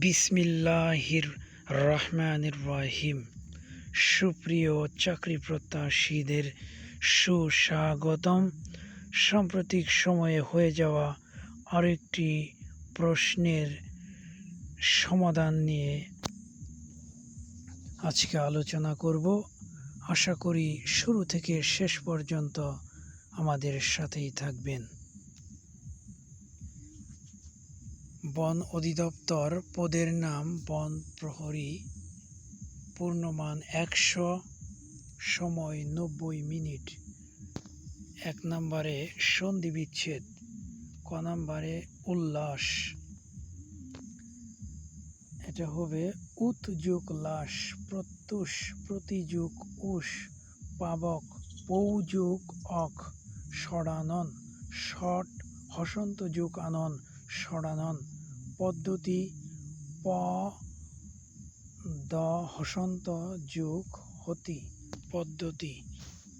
বিসমিল্লাহির রহমানির রহিম সুপ্রিয় চাকরি প্রত্যাশীদের সুস্বাগতম। সাম্প্রতিক সময়ে হয়ে যাওয়া আরেকটি প্রশ্নের সমাধান নিয়ে আজকে আলোচনা করব। আশা করি শুরু থেকে শেষ পর্যন্ত আমাদের সাথেই থাকবেন। বন অধিদপ্তর পদের নাম বন প্রহরী, পূর্ণমান একশো সময় নব্বই মিনিট। এক নম্বরে সন্ধি বিচ্ছেদ ক নম্বরে উল্লাস। এটা হবে উৎযোগ লাশ, প্রত্যুষ, প্রতিযোগ উষ, পাবক, পৌযোগ অক ষড়ানন ষট হসন্ত যোগ আনন ষড়ানন পদ্ধতি প দ হসন্ত যোগ হতি পদ্ধতি।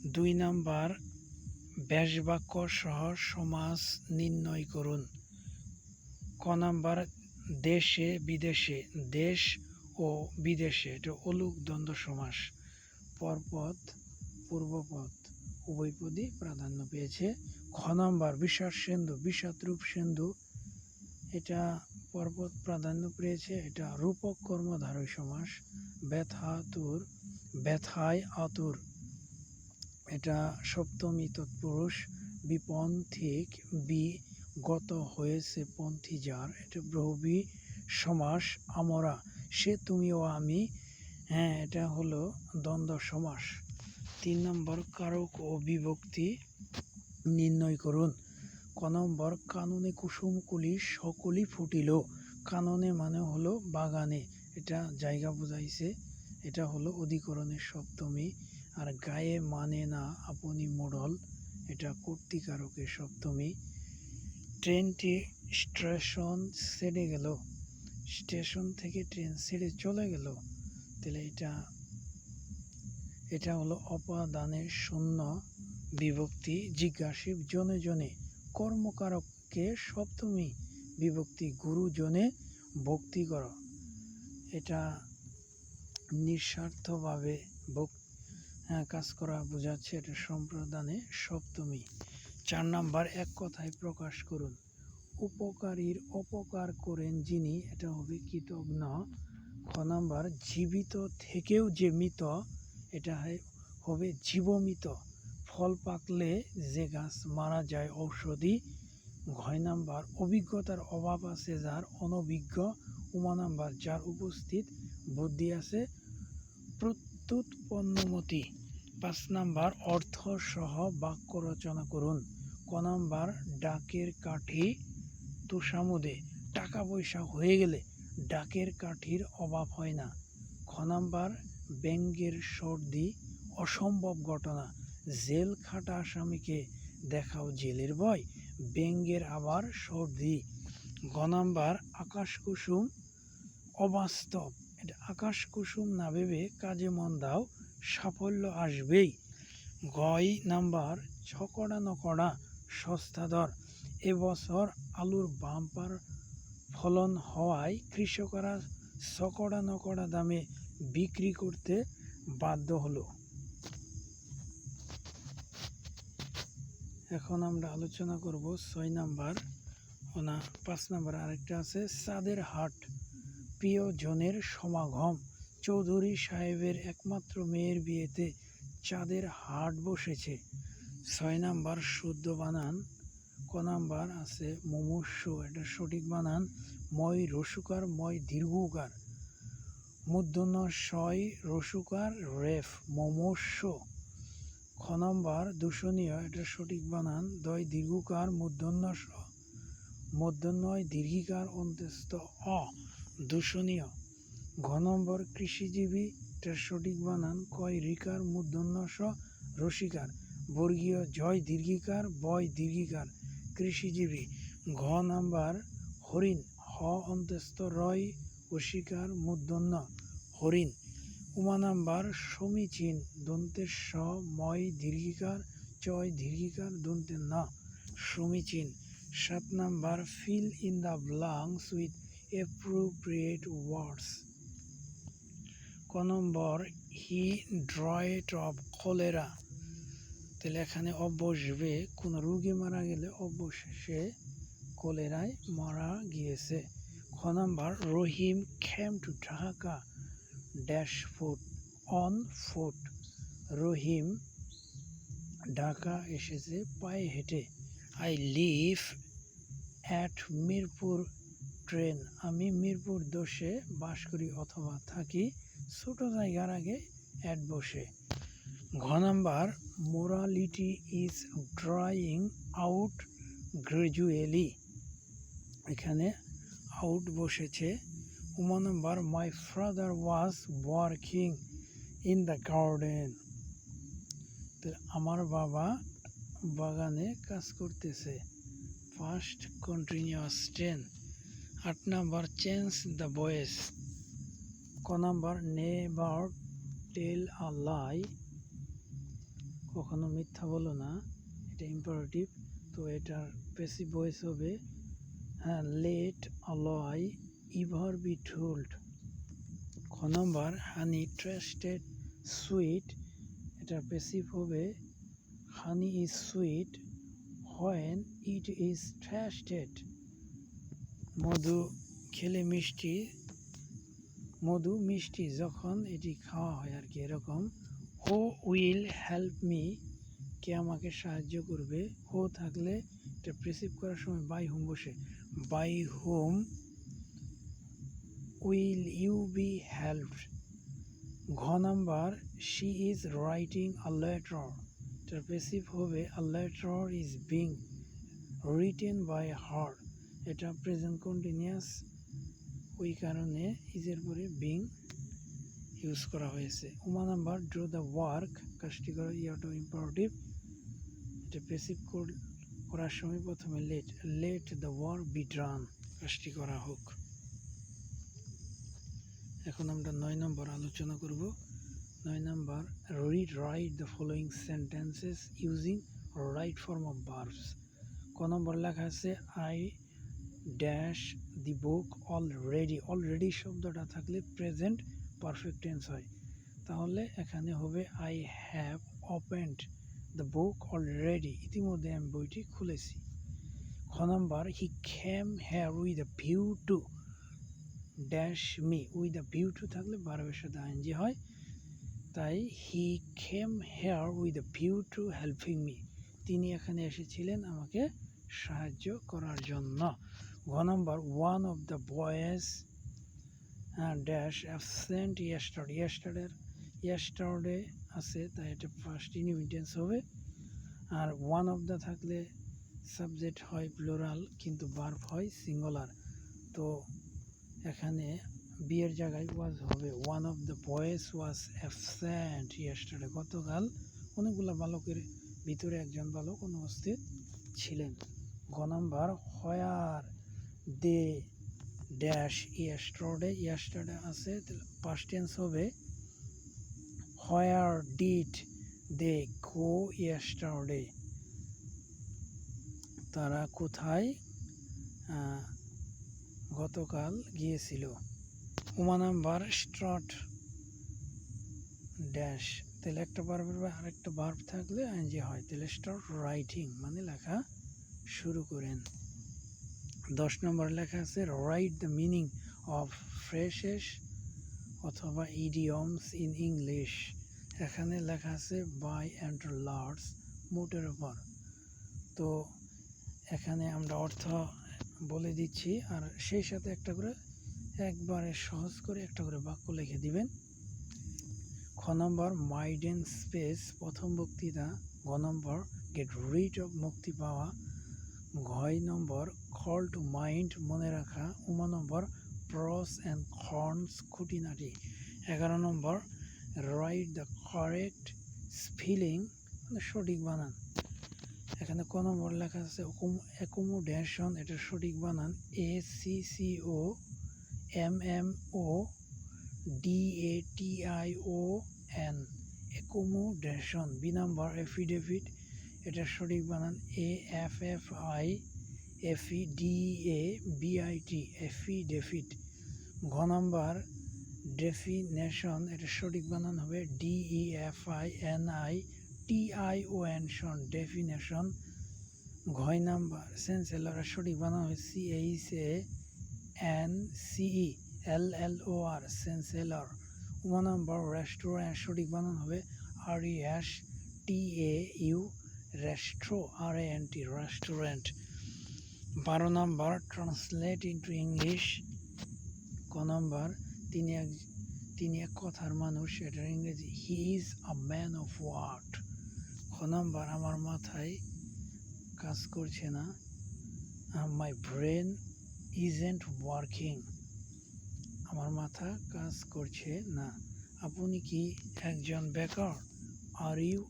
দুই নাম্বার, ব্যাসবাক্য সহ সমাজ নির্ণয় করুন। ক নাম্বার, দেশে বিদেশে, দেশ ও বিদেশে, এটা অলুক, দ্বন্দ্ব, সমাস। পরপদ পূর্বপদ উভয় পদই প্রাধান্য পেয়েছে। খ নাম্বার, বিষাদ, সিন্ধু বিষাদরূপ সিন্ধু এটা পর্বত প্রাধান্য পেয়েছে। এটা রূপক কর্মধারয় সমাস। ব্যথাতুর ব্যথায় আতুর। এটা সপ্তমী তৎপুরুষ। বিপন্থিক বি গত হয়েছে পন্থী যার। এটা বহুবি সমাস আমরা। সে তুমি ও আমি। হ্যাঁ এটা হলো দ্বন্দ্ব সমাস। তিন নম্বর, কারক ও বিভক্তি নির্ণয় করুন। নম্বর কাননে কুসুমকুলি সকলই ফুটিল। কাননে মানে হলো বাগানে। এটা জায়গা বোঝাইছে। এটা হলো অধিকরণের সপ্তমী। আর গায়ে মানে না আপনি মোড়ল, এটা কর্তিকারকের সপ্তমী। ট্রেনটি স্টেশন ছেড়ে গেল। স্টেশন থেকে ট্রেন ছেড়ে চলে গেল। তাহলে এটা এটা হলো অপাদানের শূন্য বিভক্তি। জিজ্ঞাসিব জনে জনে। কর্মকারককে সপ্তমী বিভক্তি গুরুজনে ভক্তি কর। এটা নিঃস্বার্থভাবে হ্যাঁ, কাজ করা বোঝাচ্ছে এটা সম্প্রদানে সপ্তমী। চার নাম্বার এক কথায় প্রকাশ করুন। উপকারীর অপকার করেন যিনি এটা হবে কৃতজ্ঞ। খ নাম্বার জীবিত থেকেও যে মৃত এটা হবে জীবমিত। ফল পাকলে যে গাছ মারা যায় ঔষধি ঘয় নাম্বার। অভিজ্ঞতার অভাব আছে যার অনভিজ্ঞ উমা নাম্বার, যার উপস্থিত বুদ্ধি আছে প্রত্যুৎপন্নমতি। পাঁচ নাম্বার, অর্থ সহ বাক্য রচনা করুন। ক নাম্বার, ডাকের কাঠি তুষামুদে। টাকা পয়সা হয়ে গেলে ডাকের কাঠির অভাব হয় না। খ নাম্বার, ব্যঙ্গের সর্দি, অসম্ভব ঘটনা। জেল খাটা আসামিকে দেখাও জেলের ভয়, ব্যঙ্গের আবার সর্দি। গ নাম্বার, আকাশ কুসুম অবাস্তব। এটা আকাশ কুসুম না ভেবে কাজে মন দাও, সাফল্য আসবেই। গয় নাম্বার, ছকড়া নকড়া সস্তা দর। এবছর আলুর বাম্পার ফলন হওয়ায় কৃষকরা ছকড়া নকড়া দামে বিক্রি করতে বাধ্য হলো। এখন আমরা আলোচনা করব ছয় নাম্বার, ওনা পাঁচ নাম্বার আরেকটা আছে চাঁদের হাট, প্রিয়জনের সমাগম। চৌধুরী সাহেবের একমাত্র মেয়ের বিয়েতে চাঁদের হাট বসেছে। ছয় নাম্বার, শুদ্ধ বানান। ক নাম্বার আছে, মুমূর্ষ, এটা সঠিক বানান। ময় রসুকার, ময় দীর্ঘকার। মূর্ধন্য ছয় রসুকার, রেফ মমস্য খ নম্বর, দূষণীয়, এটা সঠিক বানান। দয় দীর্ঘকার মূর্ধন্য স মূর্ধন্যয় দীর্ঘিকার অন্ত্যস্ত অ, দূষণীয়। ঘ নম্বর, কৃষিজীবী, এটা সঠিক বানান। কয় রিকার মূর্ধন্য স রসিকার। বর্গীয়, জয় দীর্ঘিকার, বয় দীর্ঘিকার। কৃষিজীবী, ঘ নাম্বার, হরিণ, হ, অন্তস্থ, রয় অশিকার মূর্ধন্য হরিণ। উমা নাম্বার সমীচীন দন্তের স, ময় দীর্ঘিকার, চয় দীর্ঘিকার দন্তের ন সমীচীন সাত number, fill in the blanks with appropriate words ক নম্বর, হি ড্রয়েড অফ কলেরা। তাহলে এখানে অবশ্যবে কোনো রুগী মারা গেলে অবশেষে কলেরায় মারা গিয়েছে। খ নম্বর, Rahim came to Dhaka. Dash foot, on foot. Rahim Dhaka এসেছে পায়ে হেঁটে। I live at Mirpur town. আমি মিরপুর দোষে বাস করি অথবা থাকি ছোট জায়গার আগে অ্যাট বসে। ঘ number, morality is drawing out gradually এখানে আউট বসেছে my father was working in the garden তো আমার বাবা বাগানে কাজ করতেছে। ফার্স্ট কন্টিনিউয়াস টেন আট নাম্বার চেঞ্জ দ্য বয়েস ক number never tell a lie কখনো মিথ্যা বলো না। এটা ইম্পারেটিভ তো এটার পেসিভ বয়েস হবে। হ্যাঁ লেট আলয় ইভার বি টোল্ড। খ নম্বর, হানি ট্রাস্টেড সুইট। এটার পেসিভ হবে, honey is sweet when it is trusted. মধু খেলে মিষ্টি, মধু মিষ্টি যখন এটি খাওয়া হয় আর কি, এরকম, হো উইল হেল্প মি, কে আমাকে সাহায্য করবে, হো থাকলে এটা প্রিসিভ করার সময় বাই হোম বসে। By home will you be help ঘ number, she is writing a letter. এটার প্রেসিভ হবে, a letter is being written by her. এটা প্রেজেন্ট কন্টিনিউয়াস ওই কারণে ইজের পরে বিং ইউজ করা হয়েছে। উমা নাম্বার, ড্র দ্য ওয়ার্ক। কাজটি করা ইয়াটা ইম্পারেটিভ। এটা প্রেসিভ করার সময় প্রথমে let let the work be done. কাজটি করা হোক। এখন আমরা নয় নম্বর আলোচনা করব। নয় number read write the following sentences using right form of verbs ক নম্বর লেখা আছে I dash the book already already শব্দটা থাকলে প্রেজেন্ট পারফেক্ট টেন্স হয়। তাহলে এখানে হবে I have opened the book already ইতিমধ্যে আমি বইটি খুলেছি। খ number he came have with the view to dash me with the view to থাকলে বারবের সাথে আইনজি হয়। তাই he came here with the view to helping me তিনি এখানে এসেছিলেন আমাকে সাহায্য করার জন্য। ঘ নম্বর one of the boys dash absent yesterday ইয়েস্টারডের yesterday আছে, তাই এটা ফার্স্ট ইনভিটেন্স হবে। আর ওয়ান অফ দ্য থাকলে সাবজেক্ট হয় প্লোরাল কিন্তু বার্ব হয় সিঙ্গুলার তো এখানে বিয়ের জায়গায় ওয়াজ হবে one of the boys was absent yesterday গতকাল অনেকগুলো বালকের ভিতরে একজন বালক অনুপস্থিত ছিলেন। গ number where they dash yesterday yesterday আছে পাস্ট টেন্স হবে where did they go yesterday তারা কোথায়? গতকাল গিয়েছিল। উমা নাম্বার স্ট্রট ড্যাশ। তাহলে একটা বার্বের আরেকটা বার্ব থাকলে আইনজি হয়। তাহলে স্টার্ট রাইটিং মানে লেখা শুরু করেন। দশ নম্বর লেখা আছে write the meaning of phrases অথবা ইডিয়মস ইন ইংলিশ এখানে লেখা আছে বাই অ্যান্ড লার্ডস মোটের ওপর তো এখানে আমরা অর্থ বলে দিচ্ছি। আর সেই সাথে একটা করে, একবারে সহজ করে একটা করে বাক্য লিখে দিবেন। খ নম্বর, মাইডেন স্পেস, প্রথম বক্তৃতা। ঘ নম্বর, গেট রিড অফ মুক্তি পাওয়া। ঘয় নম্বর, কল টু মাইন্ড মনে রাখা। উমা নম্বর, প্রস অ্যান্ড খর্নস খুঁটিনাটি। এগারো number, write the correct spelling মানে সঠিক বানান। এখানে ক নম্বর লেখা আছে অ্যাকোমোডেশন এটা সঠিক বানান, A C C O, M M O, D A T I O N accommodation B number, affidavit, এটা সঠিক বানান, A F F I, F E D A B I T affidavit ঘ নাম্বার, ডেফিনেশন, এটা সঠিক বানান হবে D E F I N I T I O N definition ঘয় number, chancellor সঠিক বানান হবে সি এইচ এ এন সিই এল এল ও আর সেন্সেলর। ও number restaurant সঠিক বানান হবে R E S T A U resto R A N T restaurant বারো number translate into English ক number, তিনি এক তিনি এক কথার মানুষ এটার ইংরেজি। He is a man of word number আমার মাথায় কাজ করছে না। মাই ব্রেন ইজেন্ট ওয়ার্কিং আমার মাথা কাজ করছে না। আপনি কি একজন বেকার? আর ইউ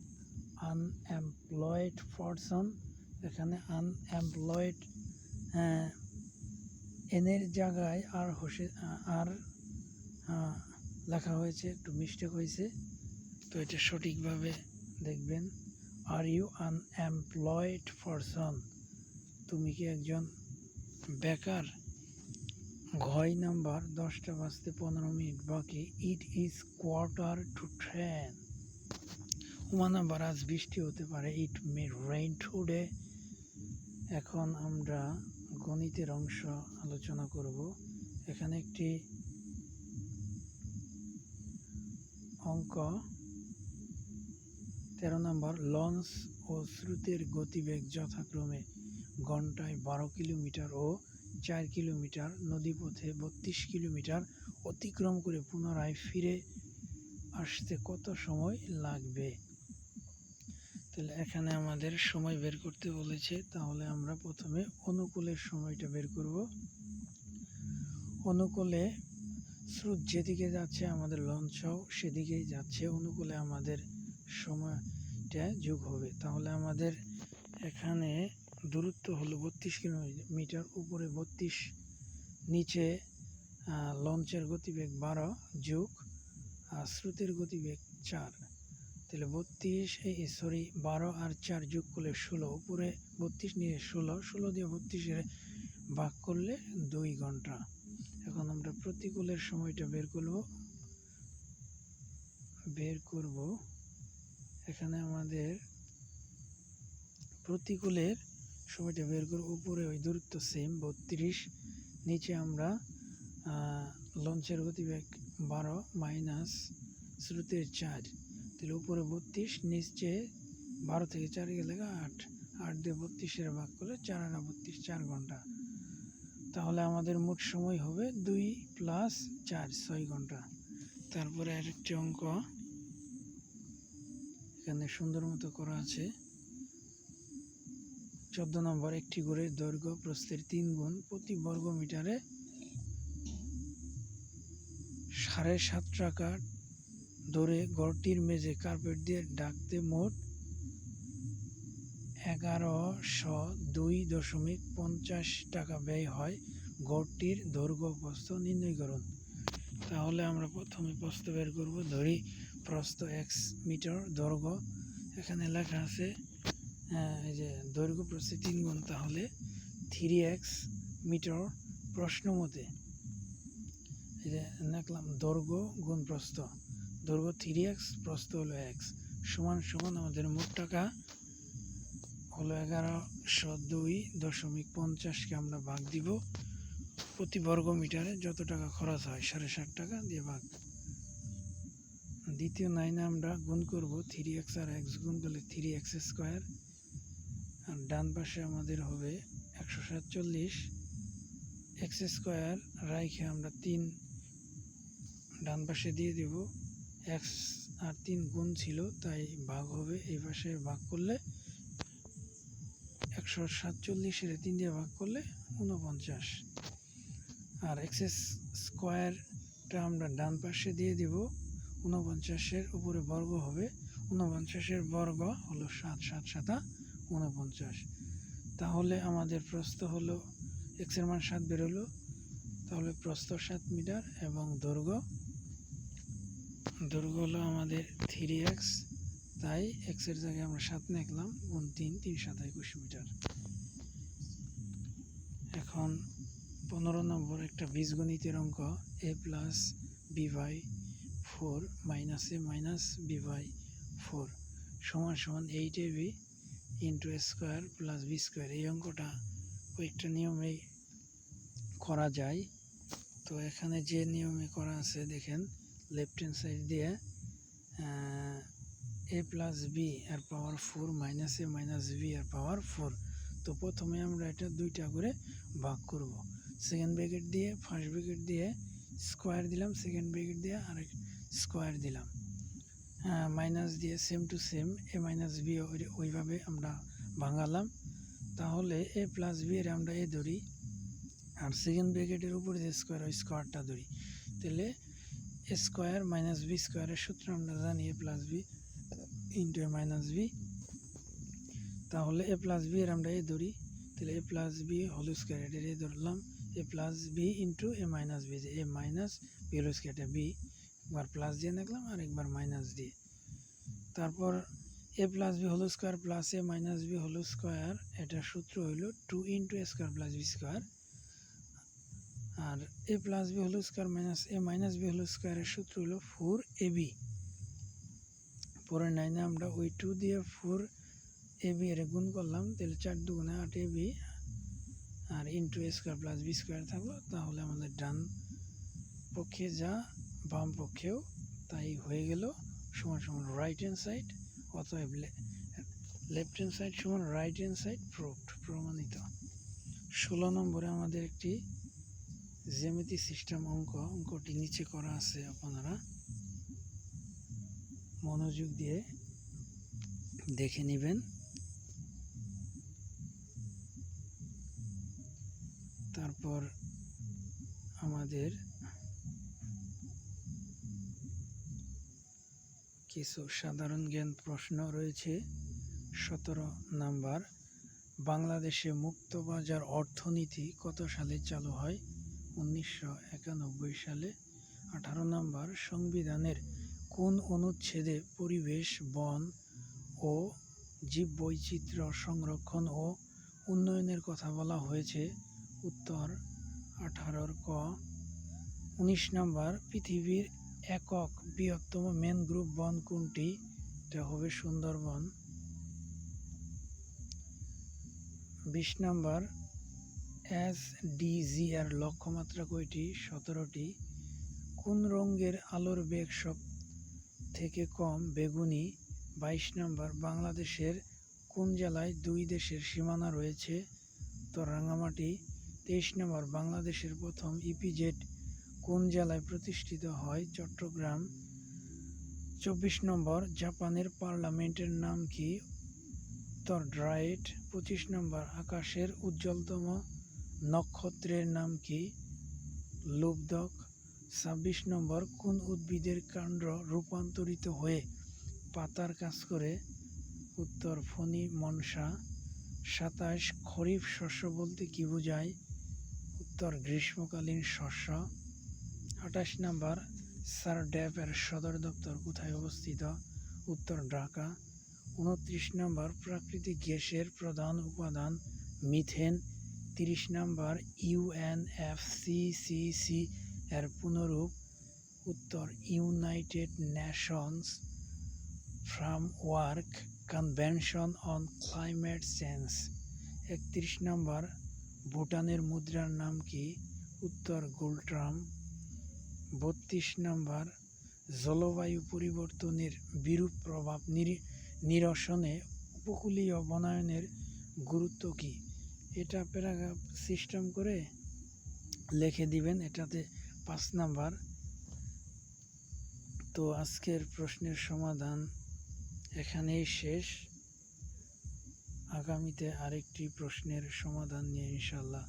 আনএমপ্লয়েড পারসন এখানে আনএমপ্লয়েড এনের জায়গায় আর হোসে, আর লেখা হয়েছে, একটু মিস্টেক হয়েছে। তো এটা সঠিকভাবে দেখবেন। আর ইউ আনএমপ্লয়েড পারসন তুমি কি একজন বেকার? ঘয় নাম্বার দশটা বাজতে পনেরো মিনিট বাকি। It is quarter to ten Uma number আজ বৃষ্টি হতে পারে। ইট মে রেইন টুডে এখন আমরা গণিতের অংশ আলোচনা করব। এখানে একটি অঙ্ক তেরো নম্বর, লঞ্চ ও স্রোতের গতিবেগ যথাক্রমে ঘন্টায় বারো কিলোমিটার ও চার কিলোমিটার, নদীপথে বত্রিশ কিলোমিটার অতিক্রম করে পুনরায় ফিরে আসতে কত সময় লাগবে? তাহলে এখানে আমাদের সময় বের করতে বলেছে, তাহলে আমরা প্রথমে অনুকূলের সময়টা বের করব। অনুকূলে স্রোত যেদিকে যাচ্ছে আমাদের লঞ্চও সেদিকেই যাচ্ছে। অনুকূলে আমাদের সময়টা যোগ হবে। তাহলে আমাদের এখানে দূরত্ব হলো বত্রিশ কিলোমিটার, উপরে বত্রিশ, নিচে লঞ্চের গতিবেগ বারো যোগ আর স্রোতের গতিবেগ চার। তাহলে বত্রিশ, এই সরি বারো আর চার যোগ করলে ষোলো, উপরে বত্রিশ, নিয়ে ষোলো ষোলো দিয়ে বত্রিশের ভাগ করলে দুই ঘণ্টা। এখন আমরা প্রতিকূলের সময়টা বের করব বের করব এখানে আমাদের প্রতিকূলের সময়টা বের করব। উপরে ওই দূরত্ব সেম বত্রিশ। নিচে আমরা লঞ্চের গতিবেগ বারো মাইনাস স্রোতের চার। তাহলে উপরে বত্রিশ, নিচে বারো থেকে চার গেলে আট। আট দিয়ে বত্রিশের ভাগ করলে চার আনা বত্রিশ, চার ঘণ্টা। তাহলে আমাদের মোট সময় হবে দুই প্লাস চার, ছয় ঘণ্টা। তারপরে আরেকটি অঙ্ক। এখানে সুন্দর মতো করা আছে। চোদ্দ নম্বর একটি করে দৈর্ঘ্য প্রস্থের তিন গুণ প্রতি বর্গ মিটারে সাড়ে সাত টাকা ধরে ঘরটির মেঝে কার্পেট দিয়ে ডাকতে মোট এগারোশো দুই দশমিক পঞ্চাশ টাকা ব্যয় হয় ঘরটির দৈর্ঘ্য প্রস্থ নির্ণয় করুন তাহলে আমরা প্রথমে প্রস্থ বের করব, ধরি প্রস্থ এক্স মিটার দৈর্ঘ্য। এখানে লেখা আছে এই যে দৈর্ঘ্য প্রস্থে তিন গুণ, তাহলে থ্রি এক্স মিটার প্রশ্ন মতে। এই যে দৈর্ঘ্য গুণ প্রস্থ। দৈর্ঘ্য থ্রি এক্স প্রস্থ হলো এক্স সমান সমান আমাদের মোট টাকা হলো এগারোশো দুই দশমিক পঞ্চাশকে আমরা ভাগ দিব। প্রতি বর্গ মিটারে যত টাকা খরচ হয়, সাড়ে ষাট টাকা দিয়ে ভাগ। দ্বিতীয় লাইনে আমরা গুণ করব থ্রি এক্স আর এক্স গুণ করলে থ্রি এক্স স্কোয়ার আর ডান পাশে আমাদের হবে একশো সাতচল্লিশ এক্স স্কোয়ার রাইখে আমরা তিন, ডান পাশে দিয়ে দেব এক্স আর তিন গুণ ছিল, তাই ভাগ হবে এই পাশে ভাগ করলে একশো সাতচল্লিশের তিন দিয়ে ভাগ করলে উনপঞ্চাশ আর এক্সেস স্কোয়ারটা আমরা ডান পাশে দিয়ে দিব উনপঞ্চাশের উপরে বর্গ হবে। উনপঞ্চাশের বর্গ হলো সাত সাত, সাতা উনপঞ্চাশ তাহলে আমাদের প্রস্থ হলো এক্সের মান সাত বেরোলো। তাহলে প্রস্থ সাত মিটার এবং দৈর্ঘ্য দৈর্ঘ্য হলো আমাদের থ্রি এক্স তাই এক্সের জায়গায় আমরা সাত লিখলাম গুণ তিন তিন সাত একুশ মিটার। এখন পনেরো নম্বর একটা বীজগণিতের অঙ্ক A plus B by four minus A minus B by four সমান সমান eight A B into square plus B square এই অঙ্কটা কয়েকটা নিয়মেই করা যায়। তো এখানে যে নিয়মে করা আছে, দেখেন লেফট হ্যান্ড সাইড দিয়ে এ plus B R power four minus A minus B R power four তো প্রথমে আমরা এটা দুইটা করে ভাগ করব। সেকেন্ড ব্র্যাকেট দিয়ে ফার্স্ট ব্র্যাকেট দিয়ে স্কোয়ার দিলাম সেকেন্ড ব্র্যাকেট দিয়ে আরেক স্কোয়ার দিলাম। মাইনাস দিয়ে same to same A minus B ওইভাবে আমরা ভাঙালাম। তাহলে এ প্লাস বি এর আমরা এ ধরি, আর সেকেন্ড ব্র্যাকেটের উপরে যে স্কোয়ার ওই স্কোয়ারটা ধরি। তাহলে এ স্কোয়ার মাইনাস বি স্কোয়ারের সূত্র আমরা জানি A plus B into A minus B তাহলে এ প্লাস বি এর আমরা এ ধরি। তাহলে A plus B whole square এটার এ ধরলাম। A plus B into A minus B যে A minus B whole square এটা বি একবার প্লাস দিয়ে দেখলাম আর একবার মাইনাস দিয়ে। তারপর A plus B whole square plus A minus B whole square এটার সূত্র হইল two into A square plus B square R A plus B whole square minus A minus B whole স্কোয়ারের সূত্র হলো ফোর এ বি পরের নাইনে আমরা ওই টু দিয়ে ফোর এ বি এর গুণ করলাম, তাহলে চার দুগুণে আট A B R into A square plus B square থাকল, তাহলে আমাদের ডান পক্ষে যা বাম পক্ষেও তাই হয়ে গেল সমান সমান রাইট হ্যান্ড সাইড অতএব লেফট হ্যান্ড সাইড সমান রাইট হ্যান্ড সাইড প্রুফড প্রমাণিত। ষোলো নম্বরে আমাদের একটি জ্যামিতি সিস্টেম অঙ্ক, অঙ্কটি নিচে করা আছে আপনারা। মনোযোগ দিয়ে দেখে নেবেন। তারপর আমাদের কিছু সাধারণ জ্ঞান প্রশ্ন রয়েছে। সতেরো নাম্বার, বাংলাদেশে মুক্তবাজার অর্থনীতি কত সালে চালু হয়? উনিশশো একানব্বই সালে। আঠারো নম্বর, সংবিধানের কোন অনুচ্ছেদে পরিবেশ, বন ও জীববৈচিত্র্য সংরক্ষণ ও উন্নয়নের কথা বলা হয়েছে? উত্তর, আঠারোর ক। উনিশ নম্বর, পৃথিবীর একক বৃহত্তম ম্যানগ্রোভ বন কোনটি? এটা হবে সুন্দরবন। বিশ নম্বর এস ডিজি এর লক্ষ্যমাত্রা কয়টি? সতেরোটি। কোন রঙের আলোর বেগ সব থেকে কম বেগুনি? বাইশ নম্বর, বাংলাদেশের কোন জেলায় দুই দেশের সীমানা রয়েছে? তো রাঙামাটি। তেইশ নম্বর, বাংলাদেশের প্রথম ইপিজেড কোন জেলায় প্রতিষ্ঠিত হয়? চট্টগ্রাম। চব্বিশ নম্বর, জাপানের পার্লামেন্টের নাম কি? উত্তর ড্রাইট পঁচিশ নম্বর, আকাশের উজ্জ্বলতম নক্ষত্রের নাম কি? লুব্ধক ছাব্বিশ নম্বর, কোন উদ্ভিদের কাণ্ড রূপান্তরিত হয়ে পাতার কাজ করে? উত্তর, ফণি, মনসা। সাতাশ, খরিফ শস্য বলতে কি বোঝায়? উত্তর, গ্রীষ্মকালীন শস্য। আঠাশ নম্বর সারড্যাপ এর সদর দপ্তর কোথায় অবস্থিত? উত্তর, ঢাকা। উনত্রিশ নম্বর, প্রাকৃতিক গ্যাসের প্রধান উপাদান মিথেন। তিরিশ নম্বর ইউএনএফসিসিসি এর পুনরূপ। উত্তর, United Nations framework convention on climate change. একত্রিশ নম্বর, ভুটানের মুদ্রার নাম কি? উত্তর গোল্ট্রাম বত্রিশ নম্বর, জলবায়ু পরিবর্তনের বিরূপ প্রভাব নিরি- নিরসনে উপকূলীয় বনায়নের গুরুত্ব কি? এটা প্যারাগ্রাফ সিস্টেম করে লিখে দিবেন, এটাতে পাঁচ নাম্বার। তো আজকের প্রশ্নের সমাধান এখানেই শেষ। আগামীতে আরেকটি প্রশ্নের সমাধান নিয়ে ইনশাল্লাহ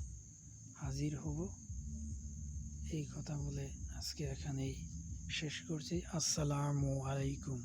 হাজির হব। এই কথা বলে আজকে এখানেই শেষ করছি। আসসালামু আলাইকুম।